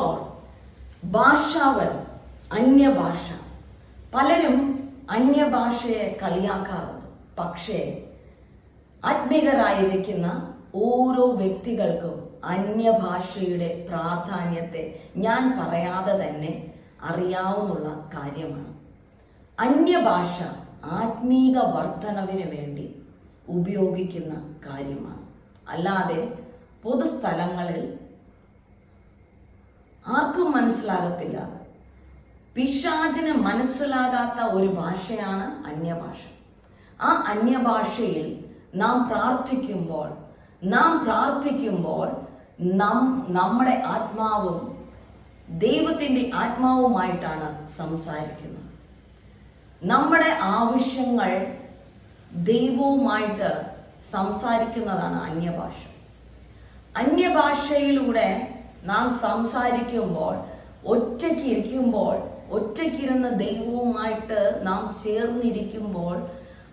God ഭാഷാവൽ അന്യഭാഷ. പലരും അന്യഭാഷയെ കളിയാക്കാറുണ്ട്. പക്ഷേ ആത്മീകരായിരിക്കുന്ന ഓരോ വ്യക്തികൾക്കും അന്യഭാഷയുടെ പ്രാധാന്യത്തെ ഞാൻ പറയാതെ തന്നെ അറിയാവുന്ന കാര്യമാണ്. അന്യഭാഷ ആത്മീക വർധനവിന് വേണ്ടി ഉപയോഗിക്കുന്ന കാര്യമാണ്. അല്ലാതെ പൊതുസ്ഥലങ്ങളിൽ ആർക്കും മനസ്സിലാകത്തില്ല. പിശാചിന് മനസ്സിലാകാത്ത ഒരു ഭാഷയാണ് അന്യഭാഷ. ആ അന്യഭാഷയിൽ നാം പ്രാർത്ഥിക്കുമ്പോൾ നാം പ്രാർത്ഥിക്കുമ്പോൾ നാം നമ്മുടെ ആത്മാവും ദൈവത്തിന്റെ ആത്മാവുമായിട്ടാണ് സംസാരിക്കുന്നത്. നമ്മുടെ ആവശ്യങ്ങൾ ദൈവവുമായിട്ട് സംസാരിക്കുന്നതാണ് അന്യഭാഷ. അന്യഭാഷയിലൂടെ നാം സംസാരിക്കുമ്പോൾ ഒറ്റയ്ക്ക് ഇരിക്കുമ്പോൾ ഒറ്റയ്ക്കിരുന്ന് ദൈവവുമായിട്ട് നാം ചേർന്നിരിക്കുമ്പോൾ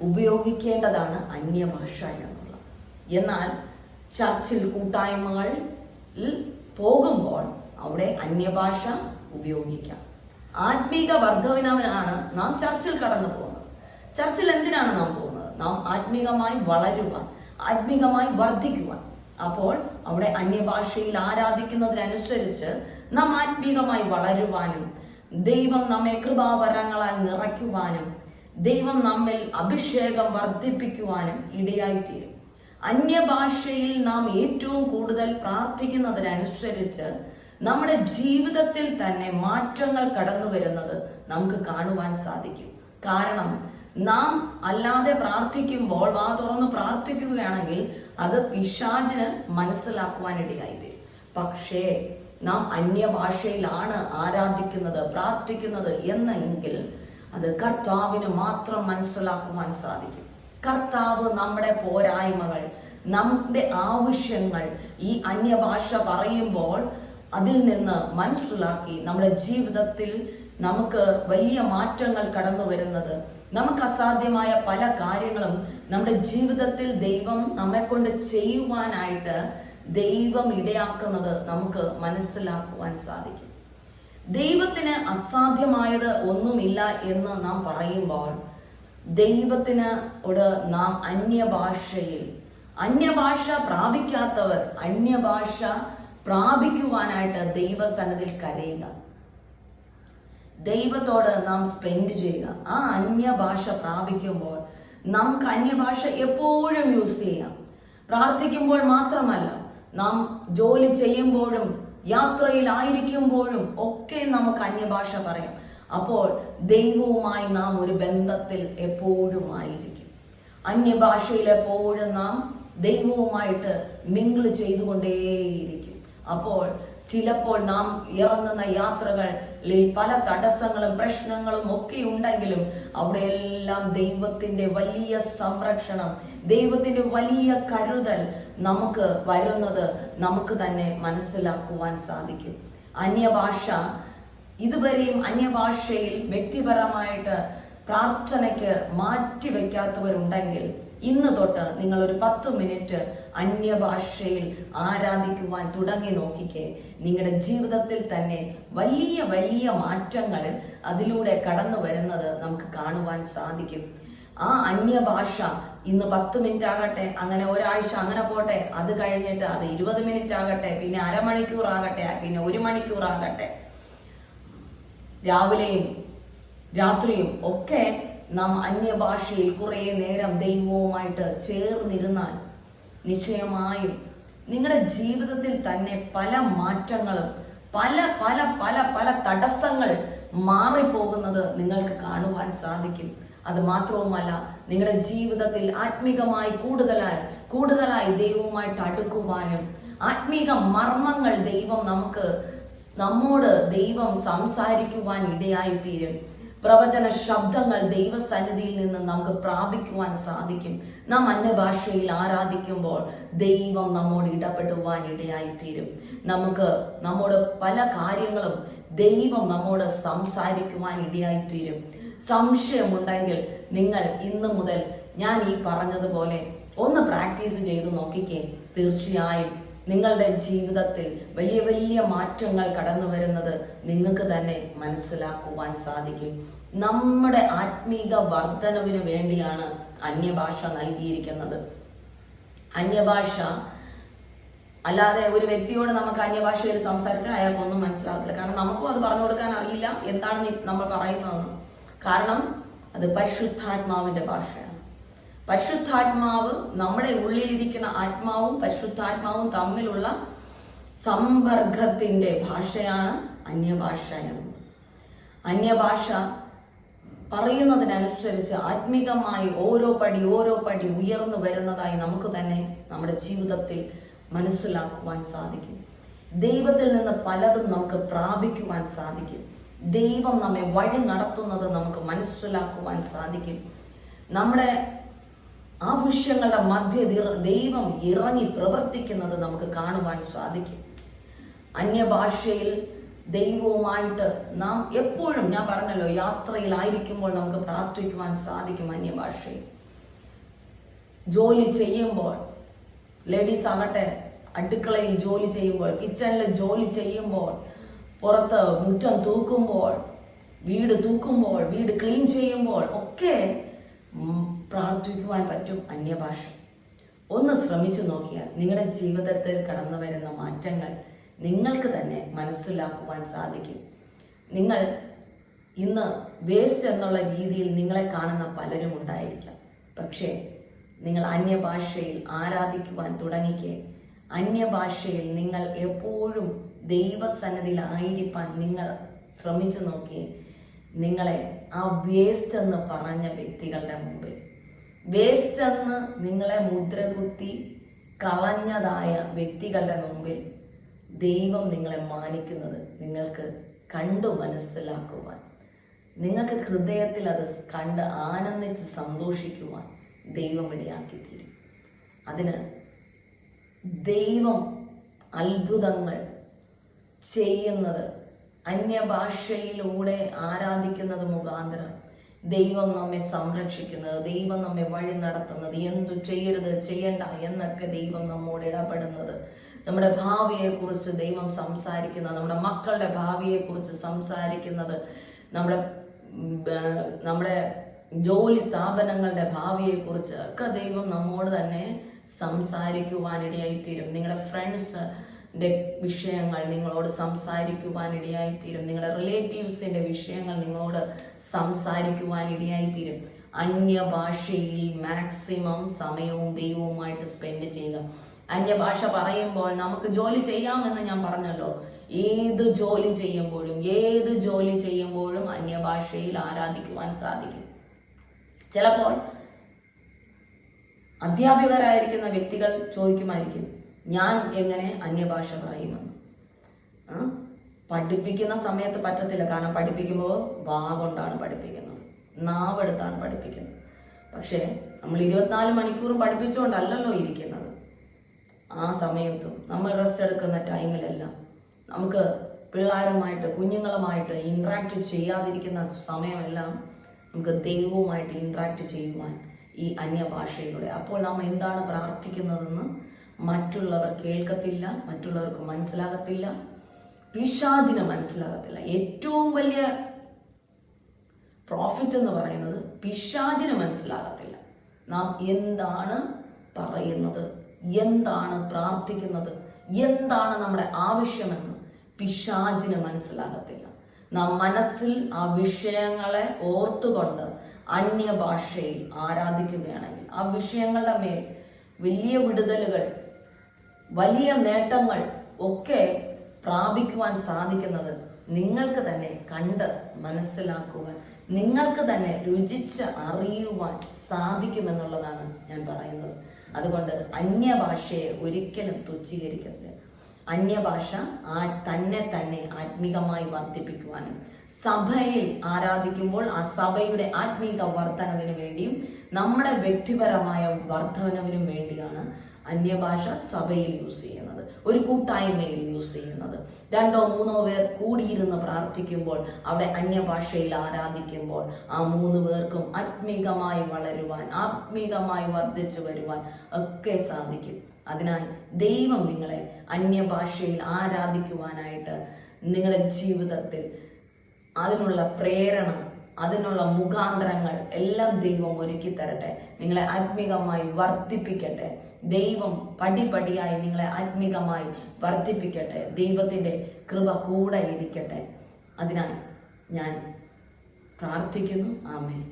ഉപയോഗിക്കേണ്ടതാണ് അന്യഭാഷ എന്നുള്ളത്. എന്നാൽ ചർച്ചിൽ കൂട്ടായ്മകളിൽ പോകുമ്പോൾ അവിടെ അന്യഭാഷ ഉപയോഗിക്കാം. ആത്മീക വർദ്ധവിനവനാണ് നാം ചർച്ചിൽ കടന്നു പോകുന്നത്. ചർച്ചിൽ എന്തിനാണ് നാം പോകുന്നത്? നാം ആത്മീകമായി വളരുവാൻ ആത്മീകമായി വർദ്ധിക്കുവാൻ. അപ്പോൾ അവിടെ അന്യഭാഷയിൽ ആരാധിക്കുന്നതിനനുസരിച്ച് നാം ആത്മീകമായി വളരുവാനും ദൈവം നമ്മെ കൃപാവരങ്ങളാൽ നിറയ്ക്കുവാനും ദൈവം നമ്മിൽ അഭിഷേകം വർദ്ധിപ്പിക്കുവാനും ഇടയായിത്തീരും. അന്യഭാഷയിൽ നാം ഏറ്റവും കൂടുതൽ പ്രാർത്ഥിക്കുന്നതിനനുസരിച്ച് നമ്മുടെ ജീവിതത്തിൽ തന്നെ മാറ്റങ്ങൾ കടന്നു വരുന്നത് നമുക്ക് കാണുവാൻ സാധിക്കും. കാരണം നാം അല്ലാതെ പ്രാർത്ഥിക്കുമ്പോൾ വാ തുറന്ന് പ്രാർത്ഥിക്കുകയാണെങ്കിൽ അത് പിശാചിന് മനസ്സിലാക്കുവാനിടയായിത്തീരും പക്ഷേ നാം അന്യഭാഷയിലാണ് ആരാധിക്കുന്നത് പ്രാർത്ഥിക്കുന്നത് എന്നെങ്കിൽ അത് കർത്താവിന് മാത്രം മനസ്സിലാക്കുവാൻ സാധിക്കും. കർത്താവ് നമ്മുടെ പോരായ്മകൾ നമ്മുടെ ആവശ്യങ്ങൾ ഈ അന്യഭാഷ പറയുമ്പോൾ അതിൽ നിന്ന് മനസ്സിലാക്കി നമ്മുടെ ജീവിതത്തിൽ നമുക്ക് വലിയ മാറ്റങ്ങൾ കടന്നു വരുന്നത്. നമുക്ക് അസാധ്യമായ പല കാര്യങ്ങളും നമ്മുടെ ജീവിതത്തിൽ ദൈവം നമ്മെ കൊണ്ട് ചെയ്യുവാനായിട്ട് ദൈവം ഇടയാക്കുന്നത് നമുക്ക് മനസ്സിലാക്കുവാൻ സാധിക്കും. ദൈവത്തിന് അസാധ്യമായത് ഒന്നുമില്ല എന്ന് നാം പറയുമ്പോൾ ദൈവത്തിന് ഒട് നാം അന്യഭാഷയിൽ അന്യഭാഷ പ്രാപിക്കാത്തവർ അന്യഭാഷ പ്രാപിക്കുവാനായിട്ട് ദൈവസന്നതിൽ കരയുക. ദൈവത്തോട് നാം സ്പെൻഡ് ചെയ്യുക. ആ അന്യഭാഷ പ്രാപിക്കുമ്പോൾ നമുക്ക് അന്യഭാഷ എപ്പോഴും യൂസ് ചെയ്യാം. പ്രാർത്ഥിക്കുമ്പോൾ മാത്രമല്ല നാം ജോലി ചെയ്യുമ്പോഴും യാത്രയിലായിരിക്കുമ്പോഴും ഒക്കെ നമുക്ക് അന്യഭാഷ പറയാം. അപ്പോൾ ദൈവവുമായി നാം ഒരു ബന്ധത്തിൽ എപ്പോഴും ആയിരിക്കും. അന്യഭാഷയിൽ എപ്പോഴും നാം ദൈവവുമായിട്ട് മിങ്കിൾ ചെയ്തുകൊണ്ടേയിരിക്കും. അപ്പോൾ ചിലപ്പോൾ നാം ഇറങ്ങുന്ന യാത്രകളിൽ പല തടസ്സങ്ങളും പ്രശ്നങ്ങളും ഒക്കെ ഉണ്ടെങ്കിലും അവിടെയെല്ലാം ദൈവത്തിന്റെ വലിയ സംരക്ഷണം ദൈവത്തിന്റെ വലിയ കരുതൽ നമുക്ക് വരുന്നത് നമുക്ക് തന്നെ മനസ്സിലാക്കുവാൻ സാധിക്കും. അന്യഭാഷ ഇതുവരെയും അന്യഭാഷയിൽ വ്യക്തിപരമായിട്ട് പ്രാർത്ഥനയ്ക്ക് മാറ്റി വെക്കാത്തവരുണ്ടെങ്കിൽ ഇന്ന് തൊട്ട് നിങ്ങൾ ഒരു പത്ത് മിനിറ്റ് അന്യഭാഷയിൽ ആരാധിക്കുവാൻ തുടങ്ങി നോക്കിക്കേ. നിങ്ങളുടെ ജീവിതത്തിൽ തന്നെ വലിയ വലിയ മാറ്റങ്ങൾ അതിലൂടെ കടന്നു വരുന്നത് നമുക്ക് കാണുവാൻ സാധിക്കും. ആ അന്യഭാഷ ഇന്ന് പത്ത് മിനിറ്റ് ആകട്ടെ അങ്ങനെ ഒരാഴ്ച അങ്ങനെ പോട്ടെ അത് കഴിഞ്ഞിട്ട് അത് ഇരുപത് മിനിറ്റ് ആകട്ടെ പിന്നെ അരമണിക്കൂർ ആകട്ടെ പിന്നെ ഒരു മണിക്കൂർ ആകട്ടെ രാവിലെയും രാത്രിയും ഒക്കെ നാം അന്യഭാഷയിൽ കുറേ നേരം ദൈവവുമായിട്ട് ചേർന്നിരുന്നാൽ നിശ്ചയമായും നിങ്ങളുടെ ജീവിതത്തിൽ തന്നെ പല മാറ്റങ്ങളും പല പല പല പല തടസ്സങ്ങൾ മാറിപ്പോകുന്നത് നിങ്ങൾക്ക് കാണുവാൻ സാധിക്കും. അത് മാത്രവുമല്ല നിങ്ങളുടെ ജീവിതത്തിൽ ആത്മീകമായി കൂടുതലായി കൂടുതലായി ദൈവവുമായിട്ട് അടുക്കുവാനും ആത്മീക മർമ്മങ്ങൾ ദൈവം നമുക്ക് നമ്മോട് ദൈവം സംസാരിക്കുവാൻ ഇടയായി തീരും പ്രവചന ശബ്ദങ്ങൾ ദൈവസന്നിധിയിൽ നിന്ന് നമുക്ക് പ്രാപിക്കുവാൻ സാധിക്കും. നാം അന്യഭാഷയിൽ ആരാധിക്കുമ്പോൾ ദൈവം നമ്മോട് ഇടപെടുവാൻ ഇടയായി തീരും നമുക്ക് നമ്മുടെ പല കാര്യങ്ങളും ദൈവം നമ്മോട് സംസാരിക്കുവാൻ ഇടയായി തീരും സംശയമുണ്ടെങ്കിൽ നിങ്ങൾ ഇന്ന് മുതൽ ഞാൻ ഈ പറഞ്ഞതുപോലെ ഒന്ന് പ്രാക്ടീസ് ചെയ്തു നോക്കിക്കേ. തീർച്ചയായും നിങ്ങളുടെ ജീവിതത്തിൽ വലിയ വലിയ മാറ്റങ്ങൾ കടന്നു വരുന്നത് നിങ്ങൾക്ക് തന്നെ മനസ്സിലാക്കുവാൻ സാധിക്കും. നമ്മുടെ ആത്മീക വർധനവിന് വേണ്ടിയാണ് അന്യഭാഷ നൽകിയിരിക്കുന്നത്. അന്യഭാഷ അല്ലാതെ ഒരു വ്യക്തിയോട് നമുക്ക് അന്യഭാഷയിൽ സംസാരിച്ചാൽ അയാൾക്കൊന്നും മനസ്സിലാകത്തില്ല കാരണം നമുക്കും അത് പറഞ്ഞു കൊടുക്കാൻ അറിയില്ല. എന്താണ് നമ്മൾ പറയുന്നതെന്ന്. കാരണം അത് പരിശുദ്ധാത്മാവിന്റെ ഭാഷയാണ്. പരിശുദ്ധാത്മാവ് നമ്മുടെ ഉള്ളിലിരിക്കുന്ന ആത്മാവും പരിശുദ്ധാത്മാവും തമ്മിലുള്ള സമ്പർക്കത്തിന്റെ ഭാഷയാണ് അന്യഭാഷ എന്ന്. അന്യഭാഷ പറയുന്നതിനനുസരിച്ച് ആത്മീകമായി ഓരോ പടി ഓരോ പടി ഉയർന്നു വരുന്നതായി നമുക്ക് തന്നെ നമ്മുടെ ജീവിതത്തിൽ മനസ്സിലാക്കുവാൻ സാധിക്കും. ദൈവത്തിൽ നിന്ന് പലതും നമുക്ക് പ്രാപിക്കുവാൻ സാധിക്കും. ദൈവം നമ്മെ വഴി നടത്തുന്നത് നമുക്ക് മനസ്സിലാക്കുവാൻ സാധിക്കും. നമ്മുടെ ആവശ്യങ്ങളുടെ മധ്യ ദൈവം ഇറങ്ങി പ്രവർത്തിക്കുന്നത് നമുക്ക് കാണുവാൻ സാധിക്കും. അന്യഭാഷയിൽ ദൈവവുമായിട്ട് നാം എപ്പോഴും ഞാൻ പറഞ്ഞല്ലോ യാത്രയിലായിരിക്കുമ്പോൾ നമുക്ക് പ്രാർത്ഥിക്കുവാൻ സാധിക്കും അന്യഭാഷയിൽ. ജോലി ചെയ്യുമ്പോൾ ലേഡീസ് ആകട്ടെ അടുക്കളയിൽ ജോലി ചെയ്യുമ്പോൾ കിച്ചണിൽ ജോലി ചെയ്യുമ്പോൾ പുറത്ത് മുറ്റം തൂക്കുമ്പോൾ വീട് തൂക്കുമ്പോൾ വീട് ക്ലീൻ ചെയ്യുമ്പോൾ ഒക്കെ പ്രാർത്ഥിക്കുവാൻ പറ്റും അന്യഭാഷ. ഒന്ന് ശ്രമിച്ചു നോക്കിയാൽ നിങ്ങളുടെ ജീവിതത്തിൽ കടന്നു വരുന്ന മാറ്റങ്ങൾ നിങ്ങൾക്ക് തന്നെ മനസ്സിലാക്കുവാൻ സാധിക്കും. നിങ്ങൾ ഇന്ന് വേസ്റ്റ് എന്നുള്ള രീതിയിൽ നിങ്ങളെ കാണുന്ന പലരും ഉണ്ടായിരിക്കാം. പക്ഷേ നിങ്ങൾ അന്യഭാഷയിൽ ആരാധിക്കുവാൻ തുടങ്ങിക്കെ. അന്യഭാഷയിൽ നിങ്ങൾ എപ്പോഴും ദൈവസന്നതിയിലായിരിക്കാൻ നിങ്ങൾ ശ്രമിച്ചു നോക്കി നിങ്ങളെ ആ വേസ്റ്റ് എന്ന് പറഞ്ഞ വ്യക്തികളുടെ മുമ്പിൽ വേസ്റ്റ് എന്ന് നിങ്ങളെ മുദ്രകുത്തി കളഞ്ഞതായ വ്യക്തികളുടെ മുമ്പിൽ ദൈവം നിങ്ങളെ മാനിക്കുന്നത് നിങ്ങൾക്ക് കണ്ടു മനസ്സിലാക്കുവാൻ നിങ്ങൾക്ക് ഹൃദയത്തിൽ അത് കണ്ട് ആനന്ദിച്ച് സന്തോഷിക്കുവാൻ ദൈവം ഇടയാക്കി തീരും അതിന് ദൈവം അത്ഭുതങ്ങൾ ചെയ്യുന്നത് അന്യഭാഷയിലൂടെ ആരാധിക്കുന്നത് മുഖാന്തരം ദൈവം നമ്മെ സംരക്ഷിക്കുന്നത് ദൈവം നമ്മെ വഴി നടത്തുന്നത് എന്തു ചെയ്യരുത് ചെയ്യണ്ട എന്നൊക്കെ ദൈവം നമ്മോട് ഇടപെടുന്നത്. നമ്മുടെ ഭാവിയെക്കുറിച്ച് ദൈവം സംസാരിക്കുന്നത് നമ്മുടെ മക്കളുടെ ഭാവിയെക്കുറിച്ച് സംസാരിക്കുന്നത് നമ്മുടെ നമ്മുടെ ജോലി സ്ഥാപനങ്ങളുടെ ഭാവിയെക്കുറിച്ച് ഒക്കെ ദൈവം നമ്മോട് തന്നെ സംസാരിക്കുവാനിടയായിത്തീരും. നിങ്ങളുടെ ഫ്രണ്ട്സിന്റെ വിഷയങ്ങൾ നിങ്ങളോട് സംസാരിക്കുവാനിടയായിത്തീരും നിങ്ങളുടെ റിലേറ്റീവ്സിന്റെ വിഷയങ്ങൾ നിങ്ങളോട് സംസാരിക്കുവാനിടയായിത്തീരും അന്യഭാഷയിൽ മാക്സിമം സമയവും ദൈവവുമായിട്ട് സ്പെൻഡ് ചെയ്യുക. അന്യഭാഷ പറയുമ്പോൾ നമുക്ക് ജോലി ചെയ്യാമെന്ന് ഞാൻ പറഞ്ഞല്ലോ. ഏത് ജോലി ചെയ്യുമ്പോഴും ഏത് ജോലി ചെയ്യുമ്പോഴും അന്യഭാഷയിൽ ആരാധിക്കുവാൻ സാധിക്കും. ചിലപ്പോൾ അധ്യാപകരായിരിക്കുന്ന വ്യക്തികൾ ചോദിക്കുമായിരിക്കും ഞാൻ എങ്ങനെ അന്യഭാഷ പറയുമെന്ന്? പഠിപ്പിക്കുന്ന സമയത്ത് പറ്റത്തില്ല. കാരണം പഠിപ്പിക്കുമ്പോൾ വാ കൊണ്ടാണ് പഠിപ്പിക്കുന്നത്. നാവെടുത്താണ് പഠിപ്പിക്കുന്നത്. പക്ഷേ നമ്മൾ ഇരുപത്തിനാല് മണിക്കൂർ പഠിപ്പിച്ചുകൊണ്ടല്ലല്ലോ ഇരിക്കുന്നത്. ആ സമയത്തും നമ്മൾ റെസ്റ്റ് എടുക്കുന്ന ടൈമിലെല്ലാം നമുക്ക് പിള്ളേരുമായിട്ട് കുഞ്ഞുങ്ങളുമായിട്ട് ഇൻട്രാക്ട് ചെയ്യാതിരിക്കുന്ന സമയമെല്ലാം നമുക്ക് ദൈവവുമായിട്ട് ഇൻട്രാക്ട് ചെയ്യുവാൻ ഈ അന്യഭാഷയിലൂടെ. അപ്പോൾ നാം എന്താണ് പ്രാർത്ഥിക്കുന്നതെന്ന് മറ്റുള്ളവർ കേൾക്കത്തില്ല മറ്റുള്ളവർക്ക് മനസ്സിലാകത്തില്ല പിശാചിന് മനസ്സിലാകത്തില്ല. ഏറ്റവും വലിയ പ്രോഫിറ്റ് എന്ന് പറയുന്നത് പിശാചിന് മനസ്സിലാകത്തില്ല. നാം എന്താണ് പറയുന്നത്? എന്താണ് പ്രാർത്ഥിക്കുന്നത്? എന്താണ് നമ്മുടെ ആവശ്യമെന്ന് പിശാചിന് മനസ്സിലാകത്തില്ല. നാം മനസ്സിൽ ആ വിഷയങ്ങളെ ഓർത്തുകൊണ്ട് അന്യഭാഷയിൽ ആരാധിക്കുകയാണെങ്കിൽ ആ വിഷയങ്ങളുടെ മേൽ വലിയ വിടുതലുകൾ വലിയ നേട്ടങ്ങൾ ഒക്കെ പ്രാപിക്കുവാൻ സാധിക്കുന്നത് നിങ്ങൾക്ക് തന്നെ കണ്ട് മനസ്സിലാക്കുവാൻ നിങ്ങൾക്ക് തന്നെ രുചിച്ച് അറിയുവാൻ സാധിക്കുമെന്നുള്ളതാണ് ഞാൻ പറയുന്നത്. അതുകൊണ്ട് അന്യഭാഷയെ ഒരിക്കലും തുച്ഛീകരിക്കരുത്. അന്യഭാഷ ആ തന്നെ തന്നെ ആത്മീകമായി വർദ്ധിപ്പിക്കുവാനും സഭയിൽ ആരാധിക്കുമ്പോൾ ആ സഭയുടെ ആത്മീക വർധനവിന് വേണ്ടിയും നമ്മുടെ വ്യക്തിപരമായ വർധനവിനും വേണ്ടിയാണ് അന്യഭാഷ സഭയിൽ യൂസ് ചെയ്യുന്നത് ഒരു കൂട്ടായ്മയിൽ യൂസ് ചെയ്യുന്നത്. രണ്ടോ മൂന്നോ പേർ കൂടിയിരുന്ന് പ്രാർത്ഥിക്കുമ്പോൾ അവിടെ അന്യഭാഷയിൽ ആരാധിക്കുമ്പോൾ ആ മൂന്ന് പേർക്കും ആത്മീകമായി വളരുവാൻ ആത്മീകമായി വർദ്ധിച്ചു വരുവാൻ ഒക്കെ സാധിക്കും. അതിനാൽ ദൈവം നിങ്ങളെ അന്യഭാഷയിൽ ആരാധിക്കുവാനായിട്ട് നിങ്ങളുടെ ജീവിതത്തിൽ അതിനുള്ള പ്രേരണ അതിനുള്ള മുഖാന്തരങ്ങൾ എല്ലാം ദൈവം ഒരുക്കി തരട്ടെ. നിങ്ങളെ ആത്മീകമായി വർദ്ധിപ്പിക്കട്ടെ. ദൈവം പടിപടിയായി നിങ്ങളെ ആത്മീകമായി വർദ്ധിപ്പിക്കട്ടെ. ദൈവത്തിന്റെ കൃപ കൂടെ ഇരിക്കട്ടെ. അതിനായി ഞാൻ പ്രാർത്ഥിക്കുന്നു. ആമേ